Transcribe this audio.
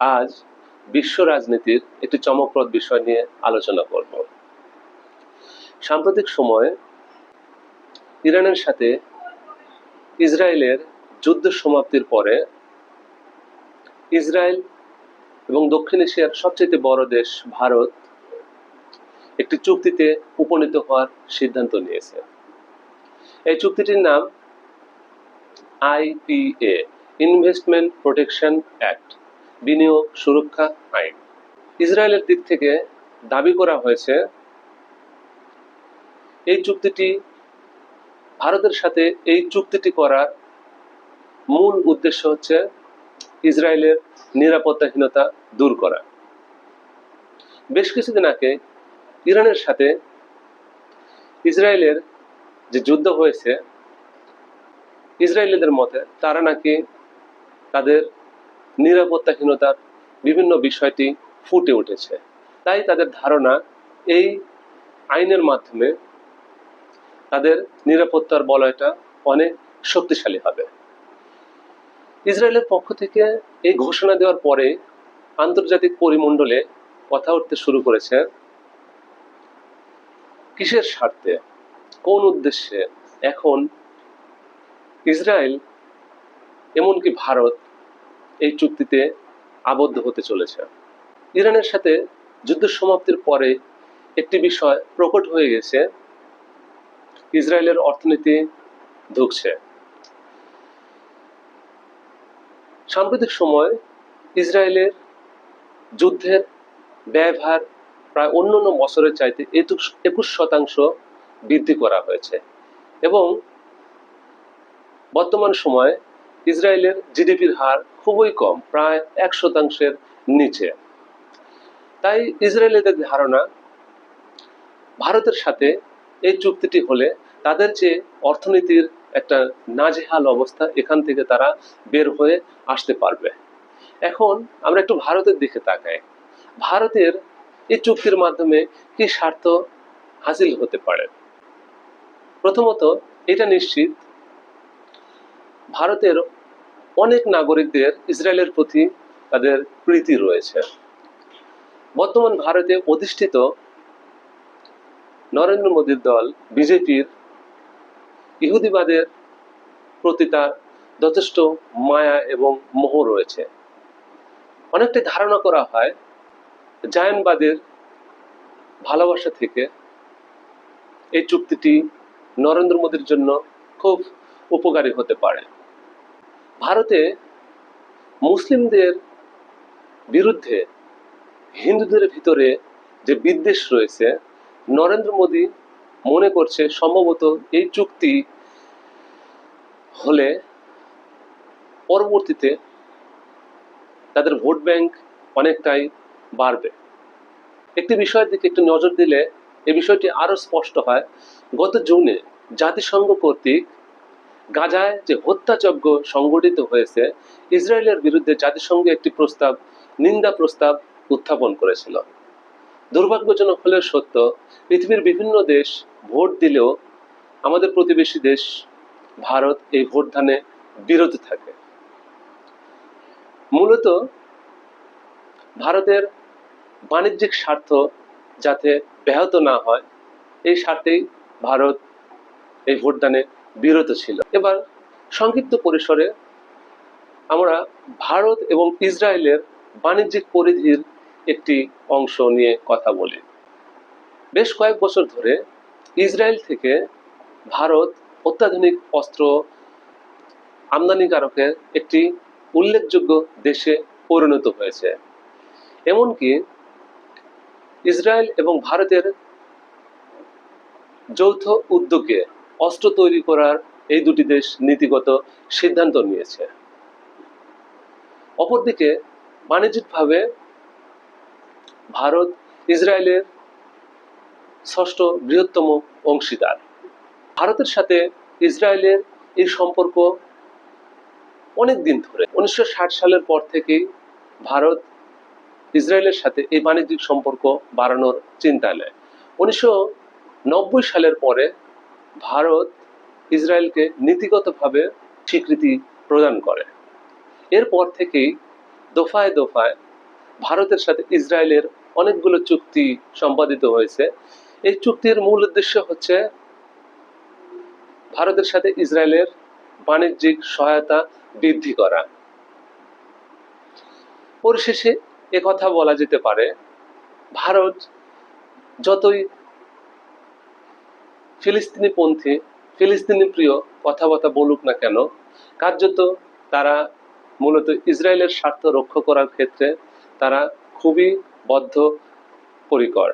আজ বিশ্ব রাজনীতির একটি চমকপ্রদ বিষয় নিয়ে আলোচনা করব। সাম্প্রতিক সময়ে ইরানের সাথে ইসরায়েলের যুদ্ধ সমাপ্তির পরে ইসরায়েল এবং দক্ষিণ এশিয়ার সবচেয়ে বড় দেশ ভারত একটি চুক্তিতে উপনীত হওয়ার সিদ্ধান্ত নিয়েছে। এই চুক্তিটির নাম আইপিএ ইনভেস্টমেন্ট প্রোটেকশন অ্যাক্ট। বিনিয়োগ, সুরক্ষা, আইন। ইসরায়েলের দিক থেকে দাবি করা হয়েছে, এই চুক্তিটি ভারতের সাথে এই চুক্তিটি করার মূল উদ্দেশ্য হচ্ছে ইসরায়েলের নিরাপত্তাহীনতা দূর করা। বেশ কিছুদিন আগে ইরানের সাথে ইসরায়েলের যে যুদ্ধ হয়েছে, ইসরায়েলিদের মতে তারা নাকি তাদের নিরাপত্তাহীনতার বিভিন্ন বিষয়টি ফুটে উঠেছে। তাই তাদের ধারণা এই আইনের মাধ্যমে তাদের নিরাপত্তার বলয়টা অনেক শক্তিশালী হবে। ইসরায়েলের পক্ষ থেকে এই ঘোষণা দেওয়ার পরে আন্তর্জাতিক পরিমণ্ডলে কথা উঠতে শুরু করেছে, কিসের স্বার্থে, কোন উদ্দেশ্যে, এখন ইসরায়েল, এমনকি ভারত এই চুক্তিতে আবদ্ধ হতে চলেছে। ইরানের সাথে যুদ্ধ সমাপ্তির পরে একটি বিষয় প্রকট হয়ে গেছে, ইসরায়েলের অর্থনীতি ধুকছে। সাম্প্রতিক সময় ইসরায়েলের যুদ্ধের ব্যয়ভার প্রায় অন্য অন্য বছরের চাইতে একুশ শতাংশ বৃদ্ধি করা হয়েছে এবং বর্তমান সময়ে ইসরায়েলের জিডিপির হার খুবই কম, প্রায় এক শতাংশের নিচে। তাই ইসরায়েলিদের ধারণা, ভারতের সাথে এই চুক্তিটি হলে তাদের যে অর্থনীতির একটা নাজেহাল অবস্থা, এখান থেকে তারা বের হয়ে আসতে পারবে। এখন আমরা একটু ভারতের দিকে তাকাই। ভারতের এই চুক্তির মাধ্যমে কি স্বার্থ হাসিল হতে পারে? প্রথমত, এটা নিশ্চিত ভারতের অনেক নাগরিকদের ইসরায়েলের প্রতি তাদের প্রীতি রয়েছে। বর্তমান ভারতে অধিষ্ঠিত নরেন্দ্র মোদীর দল, বিজেপির ইহুদিবাদের প্রতি তার যথেষ্ট মায়া এবং মোহ রয়েছে। অনেকটা ধারণা করা হয়, জায়নবাদের ভালোবাসা থেকে এই চুক্তিটি নরেন্দ্র মোদীর জন্য খুব উপকারী হতে পারে। ভারতে মুসলিমদের বিরুদ্ধে হিন্দুদের ভিতরে যে বিদ্বেষ রয়েছে, নরেন্দ্র মোদী মনে করছে সম্ভবত এই চুক্তি হলে পরবর্তীতে তাদের ভোট ব্যাংক অনেকটাই বাড়বে। একটি বিষয়ের দিকে একটু নজর দিলে এই বিষয়টি আরও স্পষ্ট হয়। গত জুনে জাতিসংঘ কর্তৃক গাজায় যে হত্যাযজ্ঞ সংগঠিত হয়েছে, ইসরায়েলের বিরুদ্ধে জাতিসংঘ একটি প্রস্তাব, নিন্দা প্রস্তাব উত্থাপন করেছিল। দুর্ভাগ্যজনক হলেও সত্য, পৃথিবীর বিভিন্ন দেশ ভোট দিলেও আমাদের প্রতিবেশী দেশ ভারত এই ভোট দানে বিরত থাকে। মূলত ভারতের বাণিজ্যিক স্বার্থ যাতে ব্যাহত না হয়, এই স্বার্থেই ভারত এই ভোটদানে বিরত ছিল। এবার সংক্ষিপ্ত পরিসরে আমরা ভারত এবং ইসরায়েলের বাণিজ্যিক পরিধির একটি অংশ নিয়ে কথা বলি। বেশ কয়েক বছর ধরে ইসরায়েল থেকে ভারত অত্যাধুনিক অস্ত্র আমদানিকারকের একটি উল্লেখযোগ্য দেশে পরিণত হয়েছে। এমনকি ইসরায়েল এবং ভারতের যৌথ উদ্যোগে অস্ত্র তৈরি করার এই দুটি দেশ নীতিগত সিদ্ধান্ত নিয়েছে। অপরদিকে বাণিজ্যিকভাবে ভারত ইসরায়েলের ষষ্ঠ বৃহত্তম অংশীদার। ভারতের সাথে ইসরায়েলের এই সম্পর্ক অনেক দিন ধরে। উনিশশো ষাট সালের পর থেকেই ভারত ইসরায়েলের সাথে এই বাণিজ্যিক সম্পর্ক বাড়ানোর চিন্তা নেয়। উনিশশো নব্বই সালের পরে ভারত ইসরায়েলকে নীতিগতভাবে স্বীকৃতি প্রদান করে। এরপর থেকেই দফায় দফায় ভারতের সাথে ইসরায়েলের অনেকগুলো চুক্তি সম্পাদিত হয়েছে। এই চুক্তির মূল উদ্দেশ্য হচ্ছে ভারতের সাথে ইসরায়েলের বাণিজ্যিক সহায়তা বৃদ্ধি করা। পরিশেষে কথা বলা যেতে পারে, ভারত যতই ফিলিস্তিনি পন্থী, ফিলিস্তিনি প্রিয় কথাবার্তা বলুক না কেন, কার্যত তারা মূলত ইসরায়েলের স্বার্থ রক্ষা করার ক্ষেত্রে তারা খুবই বদ্ধ পরিকর